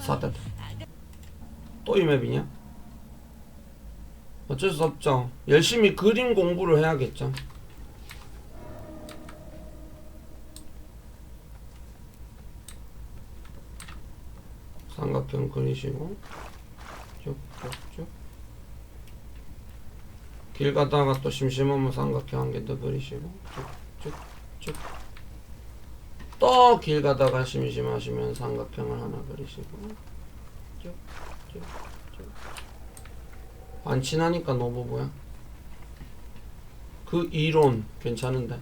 사다. 또이 맵이냐? 어쩔 수 없죠. 열심히 그림 공부를 해야겠죠. 삼각형 그리시고 쭉쭉쭉 길 가다가 또 심심하면 삼각형 한 개 더 그리시고 쭉쭉쭉 또 길 가다가 심심하시면 삼각형을 하나 그리시고. 쭉 쭉 쭉. 안 친하니까 노부부야? 그 이론 괜찮은데?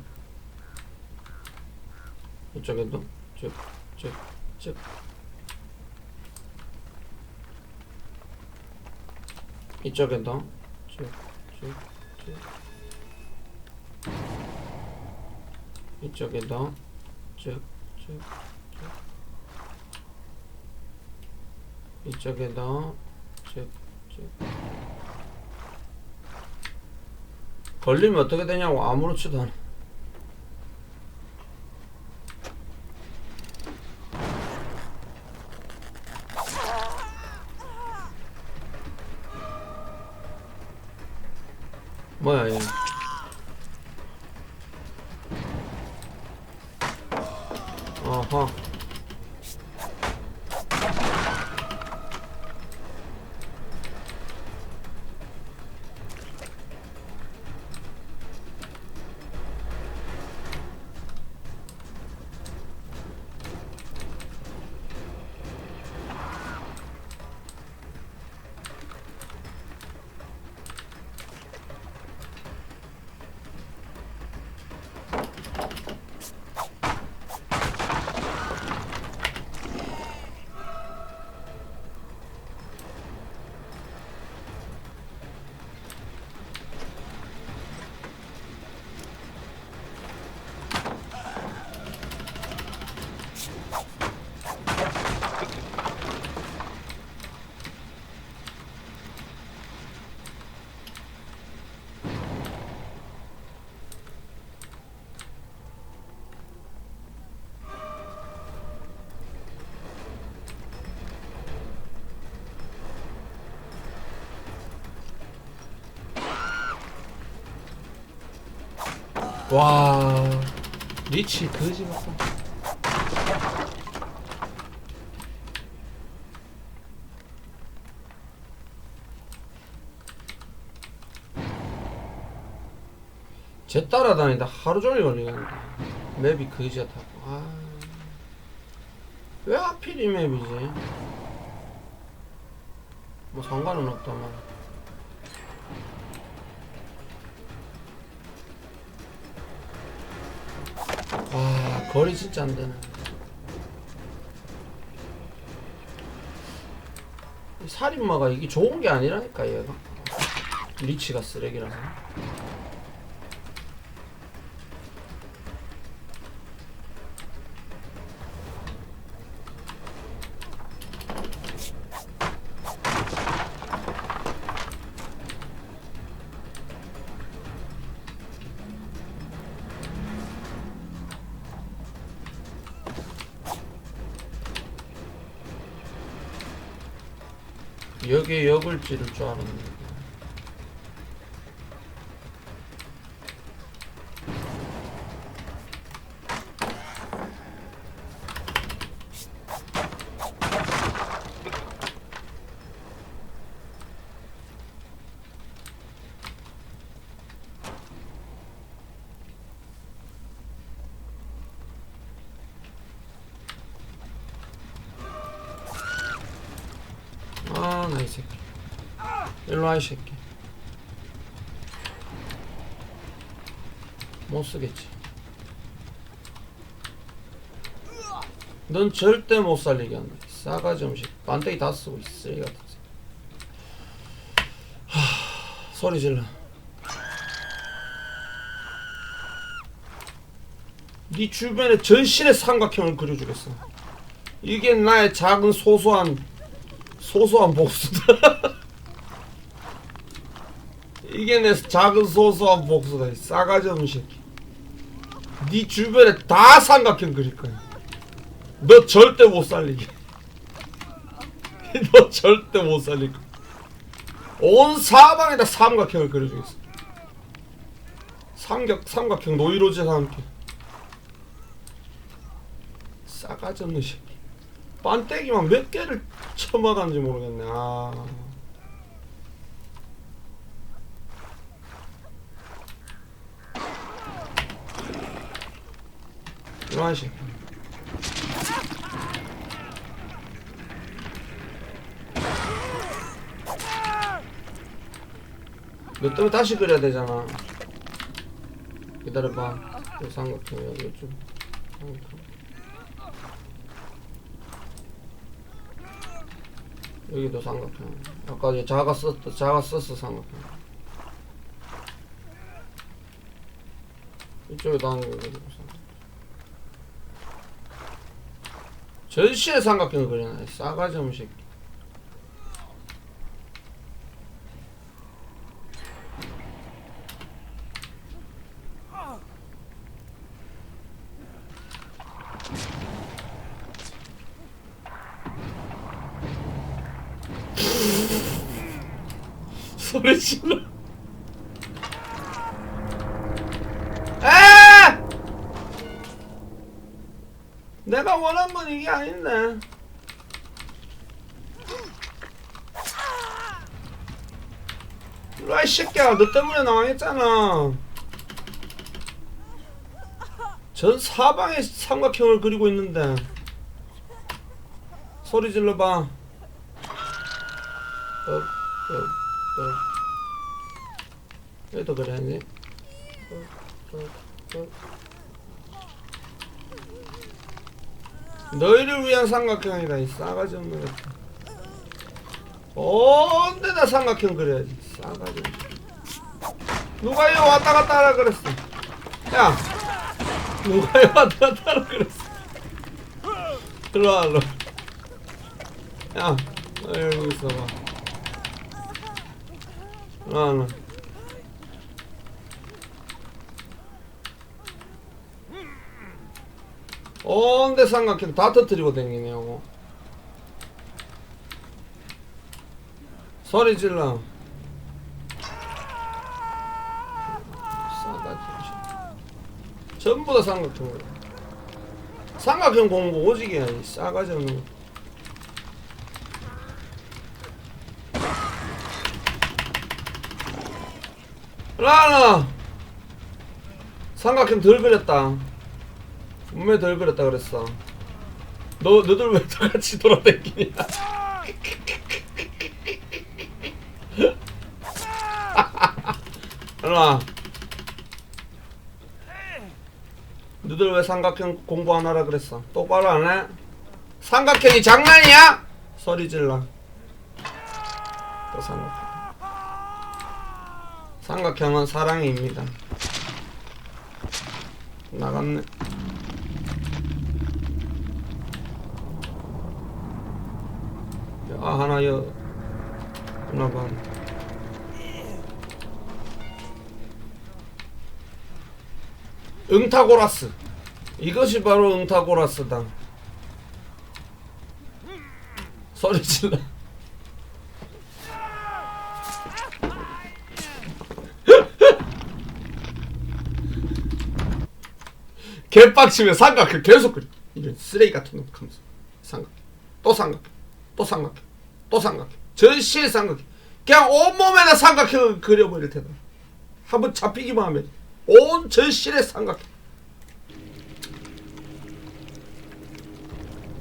이쪽에도? 쭉쭉쭉. 이쪽에도? 쭉쭉쭉. 이쪽에도 쭉쭉쭉. 이쪽에도 쭉쭉. 걸리면 어떻게 되냐고 아무렇지도 않아 어허 와 리치 그지 같다 쟤 따라다니다 하루 종일 걸리겠네 맵이 그지 같다고. 아. 왜 하필 이 맵이지? 뭐 상관은 없다만 와 거리 진짜 안 되네. 이 살인마가 이게 좋은 게 아니라니까 얘가. 리치가 쓰레기라서. 여기에 역을 찌를 줄 알았는데. 아, 나이 새끼. 일로 와, 이 새끼. 못 쓰겠지. 넌 절대 못 살리게 한다. 싸가지 음식. 반대기 다 쓰고 있어. 쓰레기 같은. 하, 소리 질러. 네 주변에 전신의 삼각형을 그려주겠어. 이게 나의 작은 소소한 소소한 복수다. 이게 내 작은 소소한 복수다. 이 싸가지 없는 새끼. 네 주변에 다 삼각형 그릴 거야. 너 절대 못 살리게. 너 절대 못 거야. 온 사방에다 삼각형을 그려주겠어. 삼각 삼각형 노이로제와 함께. 싸가지 없는 새끼. 반때기만 몇 개를 쳐먹었는지 모르겠네. 아. 새끼. 너 때문에 다시 그려야 되잖아. 기다려봐. 이 삼각형 여기 좀. 삼각형. 여기도 삼각형. 아까 이제 자가 썼다. 자가 썼어 삼각형. 한 개. 그리고 삼각형. 그려놔. 이 싸가지 없는 새끼. 소리 질러. 에! 내가 원한 건 이게 아닌데. 와, 이 새끼야. 너 때문에 나와있잖아. 전 사방에 삼각형을 그리고 있는데. 소리 질러봐. 어, 어, 어. 어, 어. 너희를 위한 삼각형이다 이 싸가지 없는 것. 언제나 삼각형 그려야지 싸가지. 누가 이거 왔다 갔다 하라 그랬어. 야, 누가 이거 왔다 갔다 하라 그랬어. 일로 와, 일로. 와. 야, 너 여기 있어봐. 일로 와, 일로. 와. 언제 삼각형 다 터뜨리고 댕기냐고 소리 질러. 전부 다 삼각형. 삼각형 공부 오지게 이 싸가지 없는 거. 라라! 삼각형 덜 그렸다 분명히 덜 그렸다 그랬어. 너 너들 왜 똑같이 돌아다니냐? 일로와. 너들 왜 삼각형 공부 안 하라 그랬어? 똑바로 안 해? 삼각형이 장난이야? 소리 질러. 또 삼각형. 삼각형은 사랑입니다. 나갔네. 아 하나 여. 하나 반. 응타고라스. 이것이 바로 응타고라스다 소리 질러. 개빡치면 삼각형 계속 그려 이런 쓰레기 같은 놈 하면서. 삼각형 또 삼각형 또 삼각형 또 삼각형. 전시에 삼각형. 그냥 온몸에다 삼각형을 그려버릴 테다. 한번 잡히기만 하면 온 전실에 삼각형